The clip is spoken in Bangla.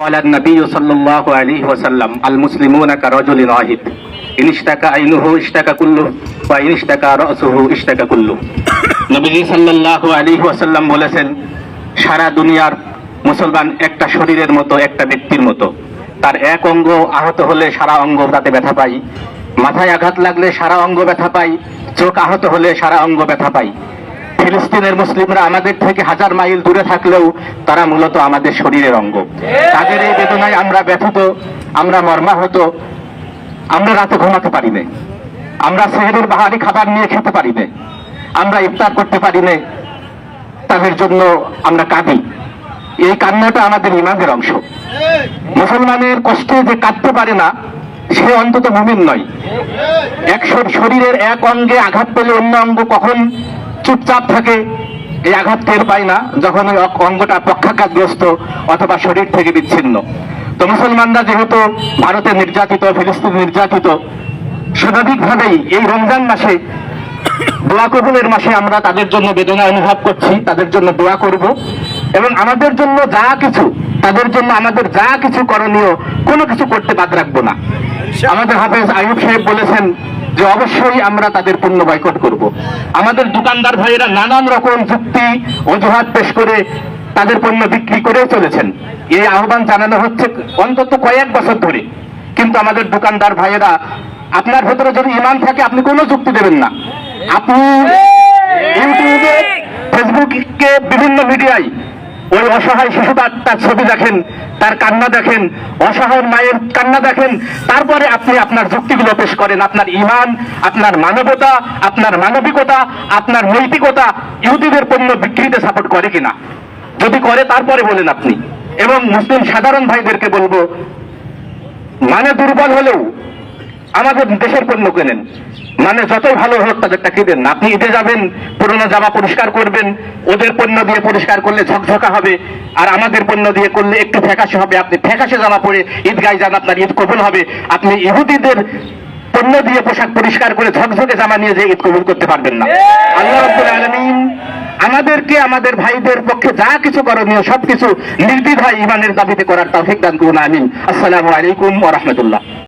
قال النبي صلى الله عليه وسلم المسلمون كرجل واحد إن اشتكى عينه اشتكى كله وإن اشتكى رأسه اشتكى كله নবীজি সাল্লাল্লাহু আলাইহি ওয়াসাল্লাম বলেছেন সারা দুনিয়ার মুসলমান একটা শরীরের মতো একটা ব্যক্তির মতো তার এক অঙ্গ আহত হলে সারা অঙ্গ তাতে ব্যথা পাই মাথায় আঘাত লাগলে সারা অঙ্গ ব্যথা পাই চোখ আহত হলে সারা অঙ্গ ব্যথা পাই ফিলিস্তিনের মুসলিমরা আমাদের থেকে হাজার মাইল দূরে থাকলেও তারা মূলত আমাদের শরীরের অঙ্গ। তাদের এই বেদনায় আমরা ব্যথিত, আমরা মর্মাহত, আমরা রাতে ঘুমাতে পারি না। আমরা শহরের বাহারি খাবার নিয়ে খেতে পারি না। আমরা ইফতার করতে পারি না। তাদের জন্য আমরা কাঁদি। এই কান্নাটা আমাদের ইমানের অংশ। মুসলমানের কষ্টে যে কাঁদতে পারে না, সে অন্তত মুমিন নয়। এক শরীরের এক অঙ্গে আঘাত পেলে অন্য অঙ্গ কখন চুপচাপ থাকে, এই আঘাত টের পায় না, যখন ওই অঙ্গটা পক্ষাঘাতগ্রস্ত অথবা শরীর থেকে বিচ্ছিন্ন। তো মুসলমানরা যেহেতু ভারতে নির্যাতিত, ফিলিস্তিন নির্যাতিত, স্বাভাবিকভাবেই এই রমজান মাসে দোয়া কবুলের মাসে আমরা তাদের জন্য বেদনা অনুভব করছি, তাদের জন্য দোয়া করব। এবং আমাদের জন্য যা কিছু, তাদের জন্য আমাদের যা কিছু করণীয়, কোনো কিছু করতে বাদ রাখব না। আমাদের হাফেজ আয়ুব সাহেব বলেছেন যে অবশ্যই আমরা তাদের পণ্য বয়কট করব। আমাদের দোকানদার ভাইয়েরা নানান রকম যুক্তি অজুহাত পেশ করে তাদের পণ্য বিক্রি করে চলেছেন। এই আহ্বান জানানো হচ্ছে অন্তত কয়েক বছর ধরে। কিন্তু আমাদের দোকানদার ভাইয়েরা আপনার ভেতরে যদি ইমান থাকে আপনি কোনো যুক্তি দেবেন না। আপনি ইউটিউবে ফেসবুকে বিভিন্ন মিডিয়ায় ওই অসহায় শিশুটার তার ছবি দেখেন, তার কান্না দেখেন, অসহায় মায়ের কান্না দেখেন। তারপরে আপনি আপনার যুক্তিগুলো পেশ করেন, আপনার ইমান, আপনার মানবতা, আপনার মানবিকতা, আপনার নৈতিকতা, ইহুদিদের পণ্য বিক্রিতে সাপোর্ট করে কিনা? যদি করে, তারপরে বলেন আপনি। এবং মুসলিম সাধারণ ভাইদেরকে বলব মানে দুর্বল হলেও আমাদের দেশের পণ্য কেনেন। মানে যতই ভালো হোক তাদেরটা কিনেন আপনি ঈদে যাবেন, পুরোনো জামা পরিষ্কার করবেন, ওদের পণ্য দিয়ে পরিষ্কার করলে ঝকঝকা হবে, আর আমাদের পণ্য দিয়ে করলে একটু ফ্যাকাশে হবে। আপনি ফ্যাকাশে জামা পরে ঈদগায় যান, আপনার ঈদ কবুল হবে। আপনি ইহুদিদের পণ্য দিয়ে পোশাক পরিষ্কার করে ঝকঝকে জামা নিয়ে যে ঈদ কবুল করতে পারবেন না। আল্লাহ রাব্বুল আলামিন আমাদেরকে, আমাদের ভাইদের পক্ষে যা কিছু করণীয় সবকিছু নির্দ্বিধায় ইমানের দাবিতে করার তৌফিক দান করুন, আমিন। আসসালামু আলাইকুম ওয়া রাহমাতুল্লাহ।